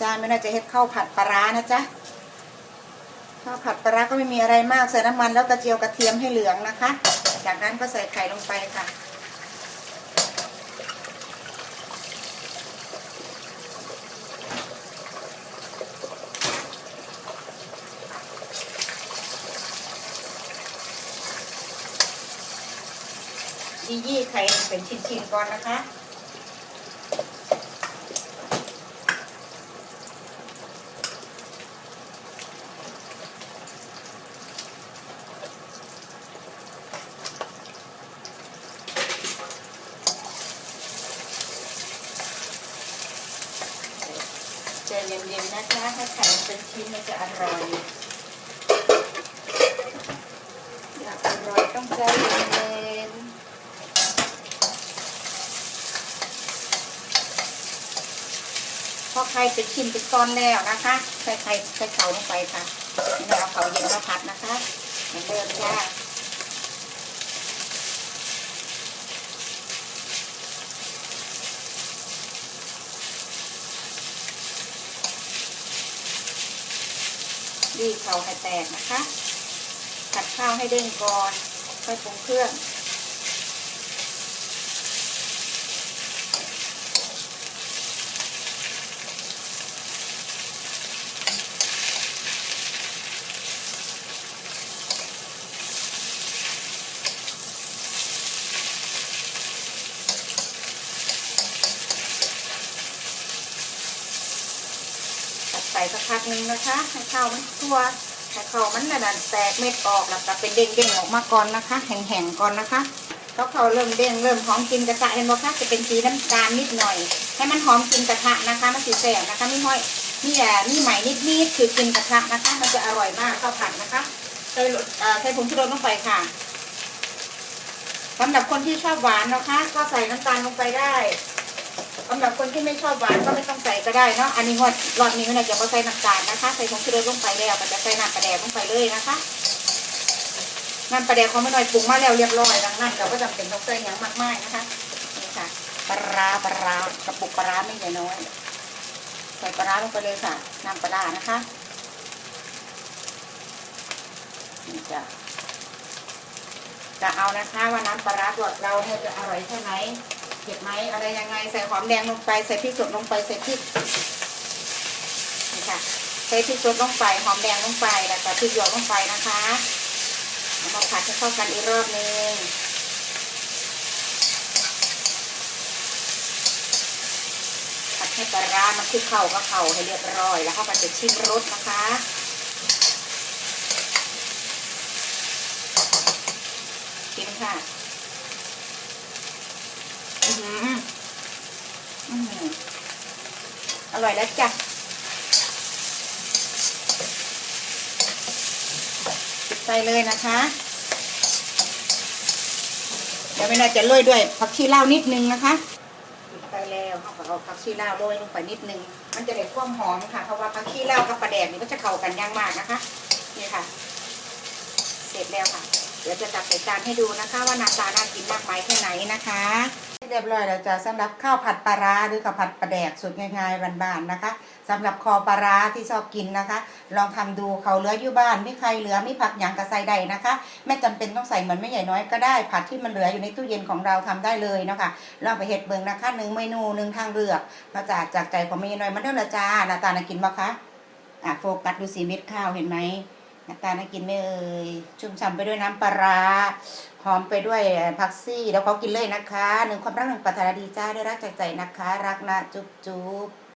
จ้าไม่น่าจะเฮ็ดข้าวผัดปลาร้านะจ๊ะข้าวผัดปลาร้าก็ไม่มีอะไรมากใส่น้ำมันแล้วกระเจียวกระเทียมให้เหลืองนะคะ จากนั้นก็ใส่ไข่ลงไปค่ะยี่ยี่ไข่เป็นชิ้นๆก่อนนะคะ ใจเย็นๆนะคะถ้าไข่มันเป็นชิ้นมันจะอร่อยอยากอร่อยต้องใจเย็นๆพอไข่เป็นชิ้นเป็นก้อนแล้วนะคะใส่ไข่ใส่เขาลงไปค่ะนี่เอาเขาเย็นมาผัดนะคะเหมือนเดิมจ้า รีดเขาให้แตกนะคะ ผัดข้าวให้เด้งก่อนค่อยปรุงเครื่อง ตัดใส่สักพักหนึงนะคะให้ข้าวมันทั่วให้ข้าวมันน่ะนะแตกเม็ดออกแล้วก็เป็นเด้งๆออกมาก่อนนะคะ แห้งๆก่อนนะคะเขาเขาเริ่มเด้งเริ่มหอมกลินกระทะเห็นไหมคะจะเป็นสีน้ำตาลนิดหน่อย ให้มันหอมกลินกระทะนะคะมันสีแสบนะคะมีห้อยมีแหมีไหม่นิดๆคือกินกระทะนะคะ มันจะอร่อยมากข้าวผัดนะคะใส่ใส่ผงชูรสลงไปค่ะสำหรับคนที่ชอบหวานนะคะ ก็ใส่น้ำตาลลงไปได้ สำหรับคนที่ไม่ชอบหวานก็ไม่ต้องใส่ก็ได้เนาะอันนี้งดรอบนี้เนี่ยจะไม่ใส่น้ำตาลนะคะ ใส่ผงชูรสลงไปแล้วก็จะใส่น้ำปลาแดกลงไปเลยนะคะน้ำปลาแดกเขาไม่น้อยปรุงมาแล้วเรียบร้อยดังนั้นเราก็จำเป็นต้องใส่อย่างมากมายนะคะนี่ค่ะปลาร้าปลาร้ากระปุกปลาร้าไม่ใหญ่น้อย ใส่ปลาร้าลงไปเลยค่ะน้ำปลาร้านะคะนี่จ้ะจะเอานะคะว่าน้ำปลาร้าตัวเราเนี่ยจะอร่อยแค่ไหน ผ็ดไหมอะไรยังไงใส่หอมแดงลงไปใส่พริกสดลงไปใส่พริกนี่ค่ะใส่พริกสดลงไปหอมแดงลงไปแล้วก็พริกหยวกลงไปนะคะเอามาผัดให้เข้ากันอีกรอบนึงผัดให้ปลาร้ามันคลุกเข่าก็เข่าให้เรียบร้อย แล้วเข้าไปจะชิมรสนะคะชิมค่ะ อื้อหืออื้อหืออ ร่อยแล้วจ้ะปิดไฟเลยนะคะ เดี๋ยวเวลาจะโรยด้วยผักชีลาวนิดนึงนะคะปิดไฟแล้วเขาก็เอาผักชีลาวโรยลงไปนิดนึง มันจะได้ความหอมค่ะ เพราะว่าผักชีลาวกับปลาแดกนี่ก็จะเข้ากันย่างมากนะคะ นี่ค่ะ เสร็จแล้วค่ะ เดี๋ยวจะตักใส่จานให้ดูนะคะ ว่าหน้าตาน่ากินมากไหมแค่ไหนนะคะ เรียบร้อยแล้วจ้ะสำหรับข้าวผัดปลาร้าหรือข้าวผัดปลาแดกสุดง่ายๆบานๆนะคะสำหรับคอปลาร้าที่ชอบกินนะคะ ลองทำดูเขาเหลืออยู่บ้านไม่ใครเหลือไม่ผักหยังกระใสใดนะคะ ไม่จำเป็นต้องใส่เหมือนไม่ใหญ่น้อยก็ได้ ผัดที่มันเหลืออยู่ในตู้เย็นของเราทำได้เลยนะคะลองไปเห็ดเบิงนะคะหนึ่งเมนูหนึ่งทางเลือกมาจากจากใจของไม่ใหญ่น้อยมาเด้อละจ้าหน้าตาน่ากินปะคะอะโฟกัสดูสีเม็ดข้าวเห็นไหม น้าตาน่ากินไหม่เอ่ยชุ่มฉ่ำไปด้วยน้ำปลาร้าหอมไปด้วยผักซี่แล้วเขากินเลยนะคะหนึ่งความรักหนึ่งปรารถนาดีจ้าได้รักจากใจนะคะ รักนะจุ๊บจุ๊บ